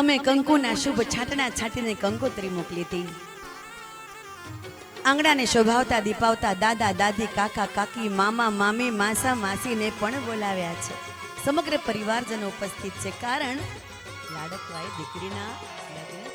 અમે કંકુના શુભ છાંટણા છાંટીને કંકોત્રી મોકલી હતી. આંગણાને શોભાવતા, દીપાવતા દાદા, દાદી, કાકા, કાકી, મામા, મામી, માસા, માસીને પણ બોલાવ્યા છે. સમગ્ર પરિવારજનો ઉપસ્થિત છે. કારણ લાડકવાય દીકરીના લગ્ન